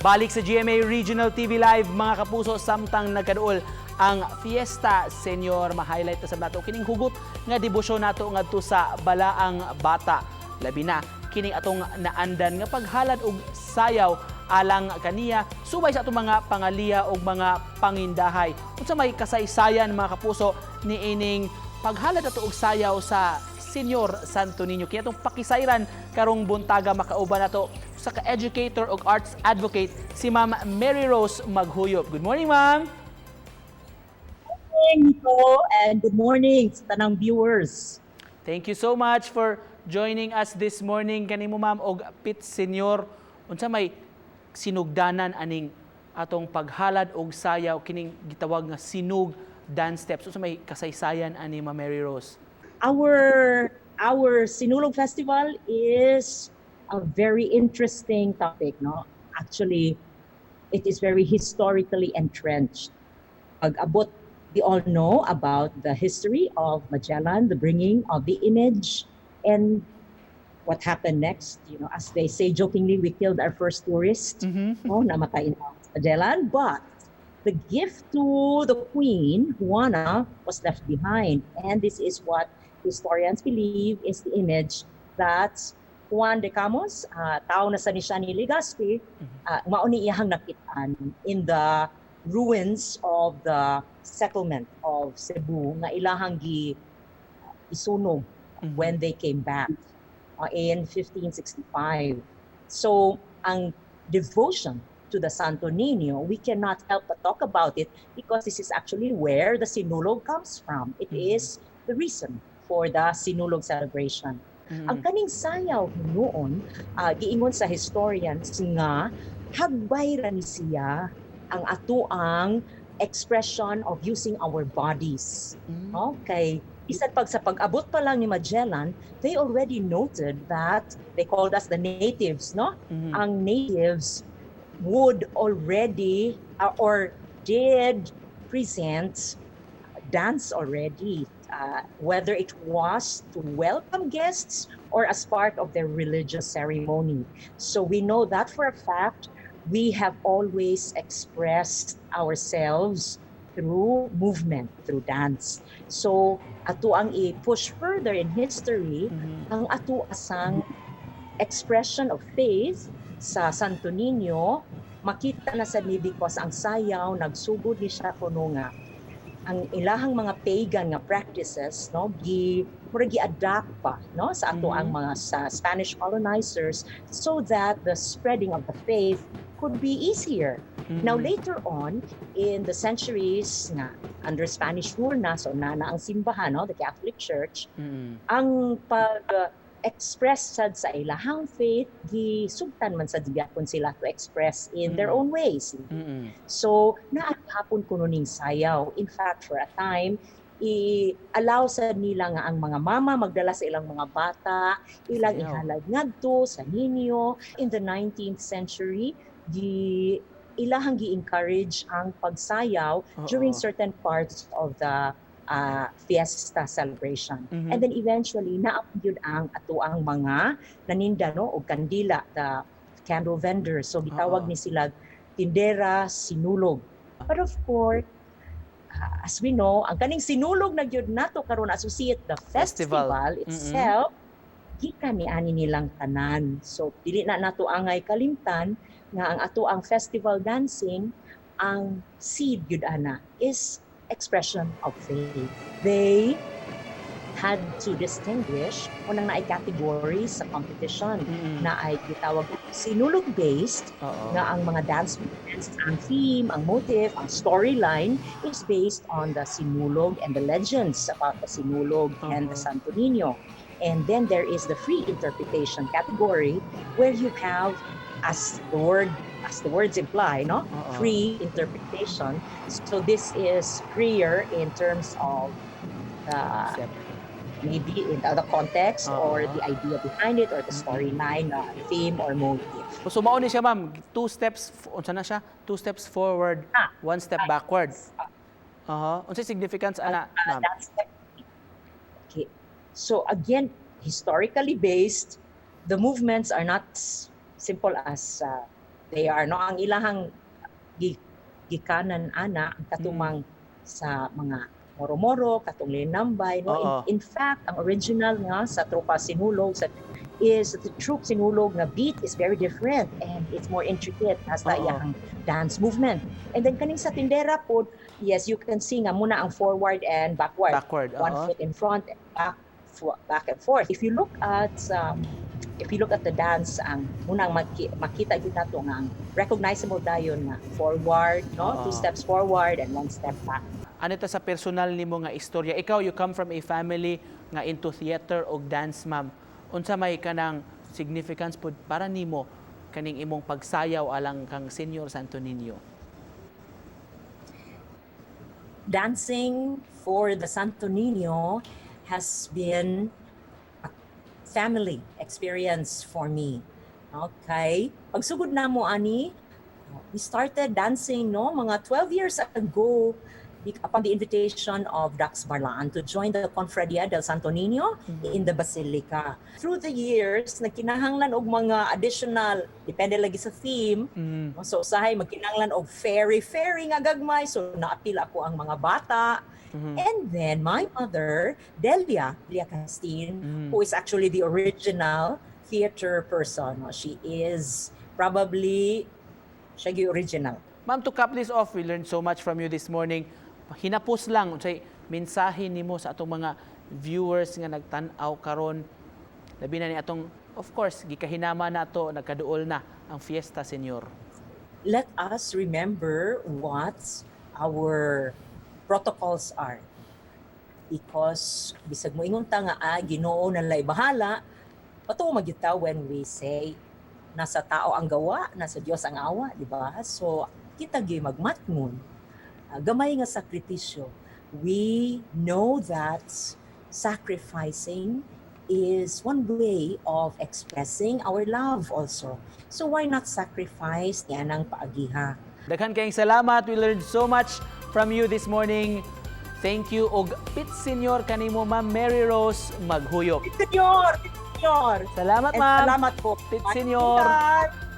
Balik sa GMA Regional TV Live, mga kapuso, samtang nagkaduol ang Fiesta Senior ma-highlight na sa nato kining hugot nga debosyon nato ngadto sa balaang bata. Labi na kining atong naandan nga paghalad og sayaw alang kaniya subay sa atong mga pangaliya og mga pangindahay. Unsa may kasaysayan mga kapuso ni ining paghalad ato og sayaw sa Senyor Santo Niño. Kaya itong pakisayran karong buntaga makauban nato sa ka-educator o arts advocate si Ma'am Mary Rose Maghuyop. Good morning, Ma'am. morning, Nico, and good morning sa tanang viewers. Thank you so much for joining us this morning kanimo Ma'am og Pit Senior. Unsa may sinugdanan aning atong paghalad og sayaw kining gitawag nga sinug dance steps. Unsa may kasaysayan ani Ma'am Mary Rose? Our our Sinulog Festival is a very interesting topic, no? Actually, it is very historically entrenched. Pag-abot, we all know about the history of Magellan, the bringing of the image, and what happened next. You know, as they say jokingly, we killed our first tourist. Mhm. oh, namatay na Magellan. But the gift to the queen, Juana, was left behind. And this is what historians believe is the image that Juan de Camus, uh, tao na sa ni siya ni Legazpi, uh, mauni iyahang nakitaan in the ruins of the settlement of Cebu nga ilahang gi isunog Mhm. when they came back uh, in 1565. So, ang devotion to the Santo Niño, we cannot help but talk about it because this is actually where the Sinulog comes from. It Mhm. is the reason for the Sinulog celebration. Mhm. Ang kaning sayaw noon, uh, giingon sa historians nga hagbay ra ni siya ang atuang expression of using our bodies. Mhm. No? Kay isang pag sa pag-abot pa lang ni Magellan, they already noted that they called us the natives, no? Mhm. Ang natives would already uh, or did present dance already, uh, whether it was to welcome guests or as part of their religious ceremony. So we know that for a fact. We have always expressed ourselves through movement, through dance. So ato ang i-push further in history Mhm. ang ato asang expression of faith sa Santo Niño makita na sa ni because ang sayaw nagsugod ni siya kuno nga ang ilahang mga pagan nga practices no gi mura gi-adapt pa no sa ato Mhm. ang mga sa Spanish colonizers so that the spreading of the faith could be easier Mhm. Now later on, in the centuries nga under Spanish rule na, so na, na ang simbahan, no, the Catholic Church, Mhm. ang pag-express sad sa ilahang faith, gisugtan man sa gyapon sila to express in their Mm. own ways. Mhm. So, naagahapon kuno ning sayaw. In fact, for a time, i-allow sa nila nga ang mga mama magdala sa ilang mga bata, ilang Sayaw. ihalad ngadto sa ninyo. In the 19th century, gi ilahang gi-encourage ang pagsayaw during Oo. certain parts of the uh, fiesta celebration. Mhm. And then eventually, naapyod ang ato ang mga naninda no, o kandila, the candle vendors. So gitawag Oo. ni sila tindera, sinulog. But of course, uh, as we know, ang kaning sinulog na gyud nato karon associate the Festival. festival, itself, gikan ni ani nilang tanan. So dili na nato angay kalimtan nga ang ato ang festival dancing ang seed gyud ana is expression of faith. They had to distinguish unang naay categories sa competition Mhm. na ay gitawag sinulog based Oo. nga ang mga dance movements, ang theme, ang motive, ang storyline is based on the sinulog and the legends about the sinulog and the Uh-huh. Santo Niño. And then there is the free interpretation category where you have as the word as the words imply, no? Oo. Free interpretation. So this is freer in terms of the Step. maybe in the context or Uh-huh. the idea behind it or the storyline, uh, theme or motive. So mao ni siya ma'am, two steps unsa na siya? Two steps forward, Ah, one step backward. Aha. Unsa significance ana, Uh, ma'am? that's okay. So again, historically based, the movements are not simple as uh, they are no ang ilahang gikanan ana ang katumang sa mga moro-moro katong linambay no in, in fact ang original nga sa tropa sinulog sa is the troop sinulog nga beat is very different and it's more intricate as Oo. iyang dance movement and then kaning sa tindera po yes you can see nga muna ang forward and backward Backward. one oo. foot in front and back back and forth if you look at um, if you look at the dance ang munang maki- makita gyud nato nga ang recognizable dayon nga forward no Oo. two steps forward and one step back Ano ito sa personal nimo nga istorya? Ikaw, you come from a family nga into theater o dance, ma'am. Unsa may kanang significance pud para nimo kaning imong pagsayaw alang kang Senior Santo Niño? dancing for the Santo Nino has been a family experience for me. Okay? Pagsugod na mo ani, we started dancing no mga 12 years ago upon the invitation of Dax Barlaan to join the Confradia del Santo Nino in the Basilica. Through the years, nagkinahanglan og mga additional, depende lagi sa theme, Mm. No, So usahay magkinanglan og fairy fairy nga gagmay so naapil ako ang mga bata. Mhm. And then my mother, Delia, Delia Castin, Mhm. who is actually the original theater person. She is probably siya gi original. Ma'am, to cap this off, we learned so much from you this morning. Hinapos lang, unsay mensahe nimo sa atong mga viewers nga nagtan-aw karon. Labi na ni atong, of course, gikahinama na to, nagkaduol na ang Fiesta Senior. Let us remember what our protocols are. Because bisag mo ingon ta nga ah, Ginoo na lay bahala, patuo magyuta when we say nasa tao ang gawa, nasa Dios ang awa, di ba? So kita gi magmatngon. Ah, gamay nga sakripisyo. We know that sacrificing is one way of expressing our love also. So why not sacrifice yan ang paagiha? Daghan kayong salamat. We learned so much from you this morning. Thank you. Og pit senior kanimo Ma'am Mary Rose Maghuyop. Senyor! Senyor! Salamat And ma'am. salamat po. Pit Senyor. Bye.